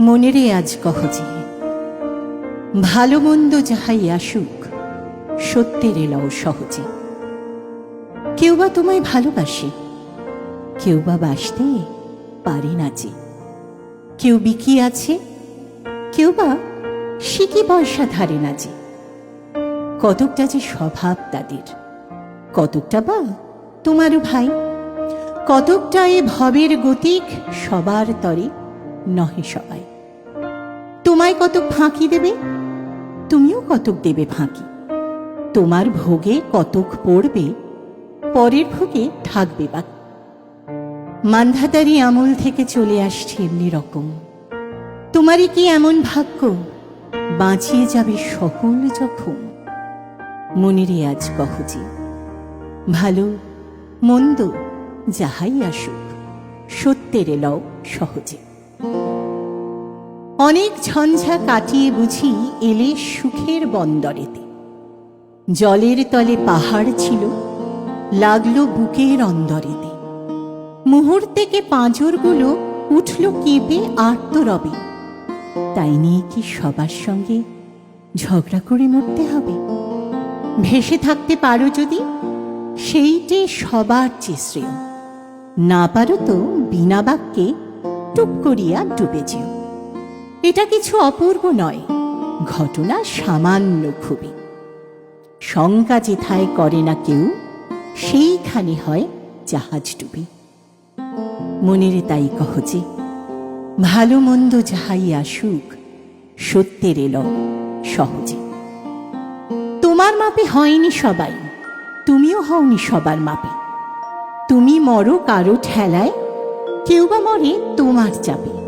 মনেরে আজ কহজে ভালো মন্দ যাহাই আসুক, সত্যের এলাও সহজে। কেউ বা তোমায় ভালোবাসে, কেউ বা বাসতে পারে না যে। কেউ বিকি আছে, কেউ বা সিকি পয়সা ধারে না যে। কতকটা যে স্বভাব তাদের, কতকটা বা তোমারও ভাই। কতকটা এ ভবের গতিক সবার তরে নহে সবাই। তোমায় কতক ফাঁকি দেবে? তুমিও কতক দেবে ফাঁকি? তোমার ভোগে কতক পড়বে, পরের ভোগে থাকবে বা মান্ধাতারি আমল থেকে চলে আসছে এমনি রকম। তোমারই কি এমন ভাগ্য? বাঁচিয়ে যাবে সকল জখম মনেরে আজ কহজি ভালো, মন্দ যাহাই আসুক, সত্যের লও সহজে। অনেক ঝঞ্ঝা কাটিয়ে বুঝি এলে সুখের বন্দরেতে। জলের তলে পাহাড় ছিল, লাগল বুকের অন্দরেতে। মুহূর্তেকে পাঁজরগুলো উঠল কেঁপে আর্তরবে। তাই নিয়ে কি সবার সঙ্গে ঝগড়া করে মরতে হবে? ভেসে থাকতে পারো যদি, সেইটে সবার চেয়ে শ্রেয়। না পারো তো বিনা বাক্যে টুপ করিয়া ডুবে যেও। এটা কিছু অপূর্ব নয়। ঘটনা সামান্য খুবই। শঙ্কা যেথায় করে না কেউ, সেইখানে হয় জাহাজ ডুবে মনেরে তাই কহজে ভালো মন্দ যাহাই আসুক, সত্যের এল সহজে। তোমার মাপে হয়নি সবাই, তুমিও হওনি সবার মাপে। তুমি মরো কারও ঠেলায়, কেউ বা মরে তোমার চাপে।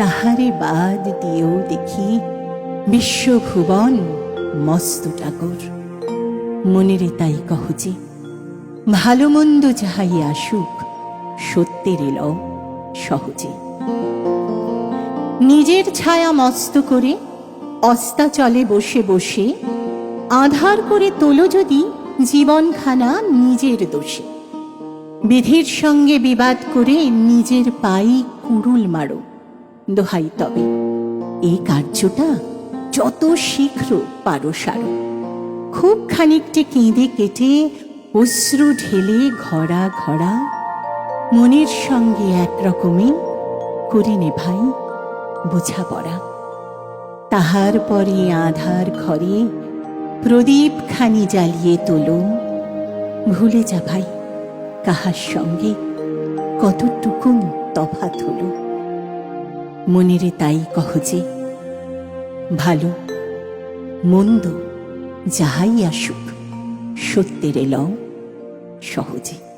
তাহারে বাদ দিয়েও দেখি। বিশ্বভুবন, মস্ত টাগর মনেরে তাই কহজে ভালো মন্দ যাহাই আসুক, সত্যের এল সহজে। নিজের ছায়া মস্ত করে অস্তাচলে বসে বসে, আধার করে তোলো যদি জীবনখানা নিজের দোষে। বিধির সঙ্গে বিবাদ করে নিজের পাই কুড়ুল মারো। দোহাই তবে। এই কার্যটা যত শীঘ্র পারো সারো। খুব খানিকটি কেঁদে কেটে অশ্রু ঢেলে ঘরা ঘরা মনের সঙ্গে একরকমে করে নে ভাই বোঝাপড়া তাহার পরে আধার ঘরে প্রদীপ খানি জ্বালিয়ে তোলো। ভুলে যা ভাই, কাহার সঙ্গে কতটুকুন তফাত হলো। মনেরে তাই কহ যে ভালো মন্দ যাহাই আসুক সত্যের এলও সহজে।